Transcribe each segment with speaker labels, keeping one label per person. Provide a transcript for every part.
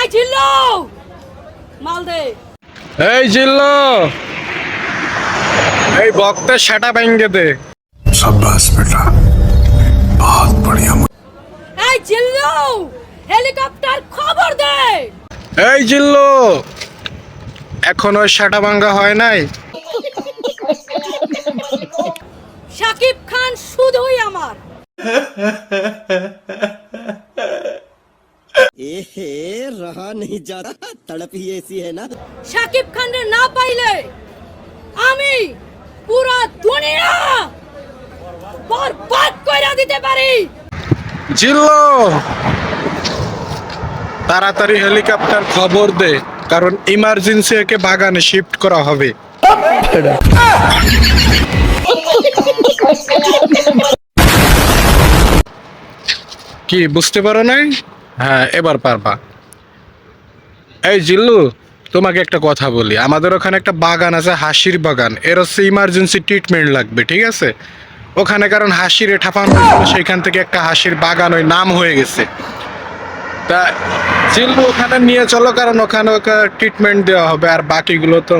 Speaker 1: এই জিল্লো! মাল দে।
Speaker 2: এই জিল্লো! এই বক্তে সেটা ভেঙে দে।
Speaker 3: সাব্বাস বেটা। বহুত বড়িয়া
Speaker 1: এই জিল্লো! হেলিকপ্টার খবর দে।
Speaker 2: এই জিল্লো! এখনও সেটা ভাঙ্গা হয় নাই?
Speaker 1: শাকিব খান শুধুই আমার।
Speaker 4: नहीं जाता तड़प ही ऐसी है ना
Speaker 1: শাকিব খানরে না পাইলে আমি পুরো দুনিয়া বরবাদ কইরা দিতে পারি
Speaker 2: জিল্লো তাড়াতাড়ি হেলিকপ্টার খবর দে কারণ ইমার্জেন্সি একে বাগানে শিফট করা হবে কি বুঝতে পারো নাই হ্যাঁ এবার পারবা এই জিল্লু, তোমাকে একটা কথা বলি। আমাদের ওখানে একটা বাগান আছে, হাসির বাগান। এর হচ্ছে ইমার্জেন্সি ট্রিটমেন্ট লাগবে, ঠিক আছে? ওখানে কারণ হাসিরে ঠাপানো সেখান থেকে একটা হাসির বাগান ওই নাম হয়ে গেছে। তা জিল্লু ওখানে নিয়ে চলো, কারণ ওখানে ওকে ট্রিটমেন্ট দেওয়া হবে, আর বাকিগুলো তো।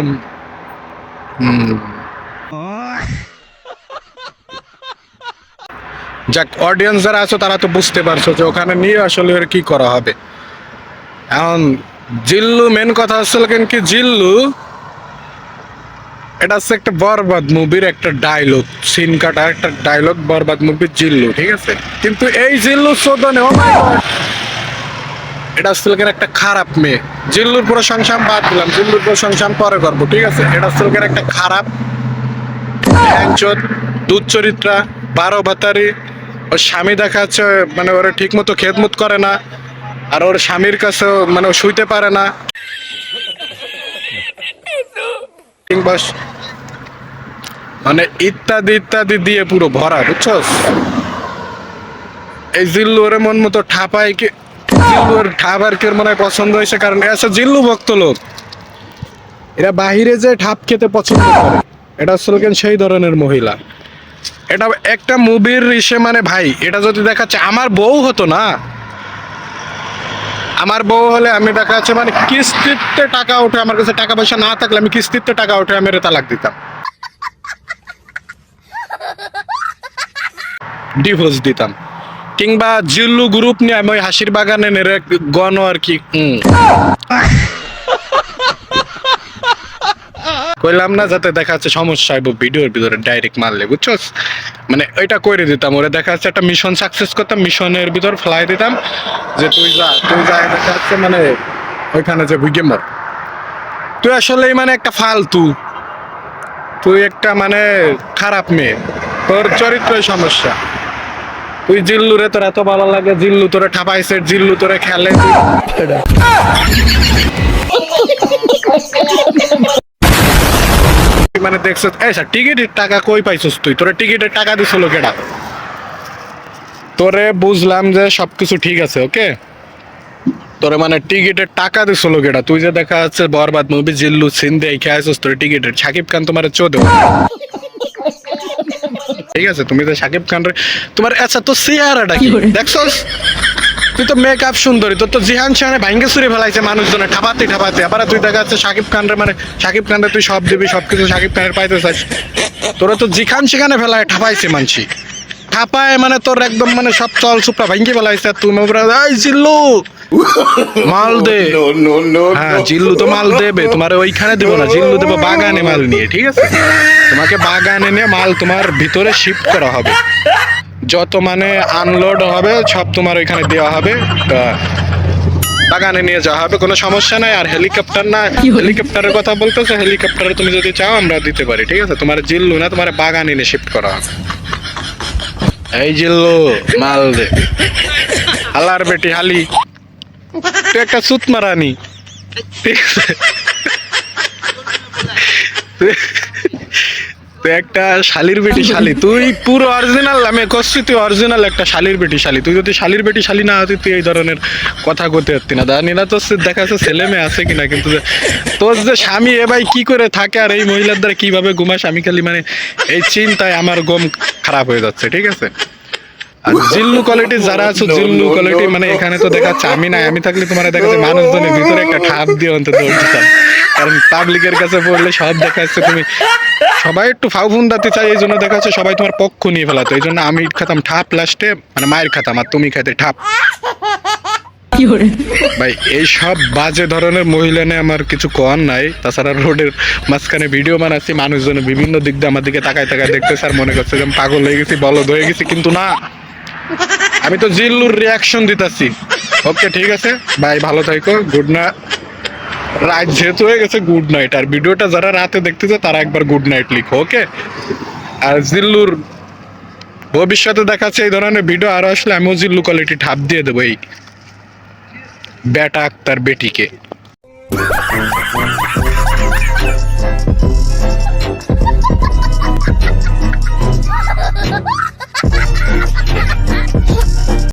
Speaker 2: যাক অডিয়েন্স যারা আছো তারা তো বুঝতে পারছ যে ওখানে নিয়ে আসলে কি করা হবে। এখন জিল্লু মেন কথা হচ্ছে কেন কি জিল্লু, এটা হচ্ছে একটা বরবাদ মুভির একটা ডায়লগ সিন কাটা একটা ডায়লগ বরবাদ মুভির জিল্লু, ঠিক আছে? কিন্তু এই জিল্লু চোদনে God! এটা আসলে কেন একটা খারাপ মেয়ে। জিল্লুর প্রশংসা আমি বাদ দিলাম, জিল্লুর প্রশংসা আমি পরে করব, ঠিক আছে? এটা আসলে কেন একটা খারাপ হ্যাংচোদ দুধ চরিত্রা বারো বাতারি, ওর স্বামী দেখা যাচ্ছে মানে ওরা ঠিক মতো খেদমত করে না আর ওর স্বামীর কাছে মানে শুইতে পারে না। মানে ইত্যাদি ইত্যাদি দিয়ে পুরো ভরা, বুঝছস? এই জিল্লু ওরে মন মতো ঠাপাই কি জিল্লু ওর ঠাবার কে মনে পছন্দ হয়েছে? কারণ এসে জিল্লু ভক্ত লোক। এরা বাহিরে যে ঠাপ খেতে পছন্দ করে, এটা আসলে কেন সেই ধরনের মহিলা। এটা একটা মুভির ইসে মানে ভাই, এটা যদি দেখাচ্ছে, আমার বউ হতো না। আমার বউ হলে আমি দেখা যাচ্ছে মানে কিস্তিতে টাকা উঠে আমার কাছে টাকা পয়সা না থাকলে আমি কিস্তিতে টাকা উঠে আমি তালাক দিতাম। ডিভোর্স দিতাম। কিংবা জিল্লু গ্রুপ নিয়ে আমি ওই হাসির বাগানে নেড়ে গণ আর কি কইলাম না যাতে দেখা যাচ্ছে সমস্যা হইব ভিডিওর ভিতরে ডাইরেক্ট মারলে বুঝছস? মানে ওইটা করে দিতাম ওরে দেখা যাচ্ছে একটা মিশন সাকসেস করতাম মিশনের ভিতর ফ্লাই দিতাম যে তুই যা তুই যা দেখা যাচ্ছে মানে ওইখানে যে বুঝে মর। তুই আসলেই মানে একটা ফালতু। তুই একটা মানে খারাপ মেয়ে। তোর চরিত্রই সমস্যা। তুই জিল্লুরে তোর এত ভালো লাগে জিল্লু তোরে ঠাপাইছে জিল্লু তোরে খেলে। মানে দেখছ এই স্যার টিকিটের টাকা কই পাইছস তুই? তোরে টিকিটের টাকা দিছিল কেডা? তোরে বুঝলাম যে সবকিছু ঠিক আছে ওকে? তোরে মানে টিকিটের টাকা দিছিল কেডা? তুই যে দেখা যাচ্ছে বরবাদ মুভি জিল্লু সিন দিয়ে খেয়ে আসছিস তোর টিকিটের। সাকিব খান তোমার চোদে ঠিক আছে তুমি তো সাকিব খান তোমার আচ্ছা তো চেহারাটা কি? দেখছস? তুই তো মেকআপ সুন্দরী তোর তো জিহান শাহানে ভাঙ্গে সুরে ফেলাইছে মানুষজনে ঠাপাতে ঠাপাতে। আবার তুই দেখা যাচ্ছে সাকিব খান রে মানে সাকিব খান রে তুই সব দিবি সবকিছু সাকিব খানের পাইতে চাস। তোরা তো জিখান সেখানে ফেলায় ঠাপাইছে মানসি ঠাপায় মানে তোর একদম মানে সব চল সুপড়া ভাঙ্গি ফেলাইছে তুমি এই জিল্লু মাল দে। হ্যাঁ জিল্লু তো মাল দেবে তোমার ওইখানে দেবো না জিল্লু দেবো বাগানে মাল নিয়ে ঠিক আছে? তোমাকে বাগানে নিয়ে মাল তোমার ভিতরে শিফট করা হবে। যত মানে আনলোড হবে সব তোমার ওইখানে দেওয়া হবে। বাগানে নিয়ে যাওয়া হবে কোনো সমস্যা নাই। আর হেলিকপ্টার না হেলিকপ্টারের কথা বলতেছো হেলিকপ্টারে তুমি যদি চাও আমরা দিতে পারি ঠিক আছে? তোমার জিল্লু না তোমার বাগানে নিয়ে শিফট করা হবে। এই জিল্লু মাল দে। হালার বেটি হালি। তুই একটা সুত মারানি। ঠিক আছে? তুই একটা শালির বেটি শালি। তুই পুরো অরিজিনাল আমি করছি, তুই অরিজিনাল একটা শালির বেটি শালি। তুই যদি শালির বেটি শালি না হতি, তুই এই ধরনের কথা করতে পারতি না। দাঁড়ানি নিনা তোর দেখা যাচ্ছে ছেলে মেয়ে আছে কিনা, কিন্তু তোর যে স্বামী, এ ভাই কি করে থাকে আর এই মহিলার দ্বারা কীভাবে ঘুমাস আমি খালি মানে এই চিন্তায় আমার গম খারাপ হয়ে যাচ্ছে, ঠিক আছে? আর জিল্লু কোয়ালিটি যারা আছো জিল্লু কোয়ালিটি মানে এখানে তো দেখাচ্ছে আমি নাই আমি থাকলে তোমার দেখাচ্ছে মানুষজনের ভিতরে একটা ঠাপ দিয়ে অন্তত দিতাম কারণ পাবলিকের কাছে পড়লে সব দেখাচ্ছে তুমি সবাই একটু ফাউ ফোন দাতে চাই এই জন্য দেখাচ্ছে সবাই তোমার পক্ষ নিয়ে ফেলাতো। এই জন্য আমি খেতাম ঠাপ লাস্টে মানে মায়ের খেতাম আর তুমি খাইতে ঠাপ। ভাই এই সব বাজে ধরনের মহিলা নিয়ে আমার কিছু কর নাই। তাছাড়া রোডের মাঝখানে ভিডিও বানাচ্ছি মানুষজন বিভিন্ন দিক দিয়ে আমার দিকে তাকায় তাকায় দেখতে স্যার মনে করছে যে পাগল হয়ে গেছি বলদ হয়ে গেছি কিন্তু না। আমি তো জিল্লুর রিয়াকশন দিতাছি। ওকে, ঠিক আছে? ভাই, ভালো থাকো গুড নাইট রাত যেহেতু হয়ে গেছে গুড নাইট আর ভিডিওটা যারা রাতে দেখতেছে, তারা একবার গুড নাইট লিখো, ওকে? আর জিল্লুর ভবিষ্যতে দেখাচ্ছে এই ধরনের ভিডিও আরও আসলে আমিও জিল্লু কোয়ালিটি ঠাপ দিয়ে দেবো এই বেটা আক্তার বেটিকে।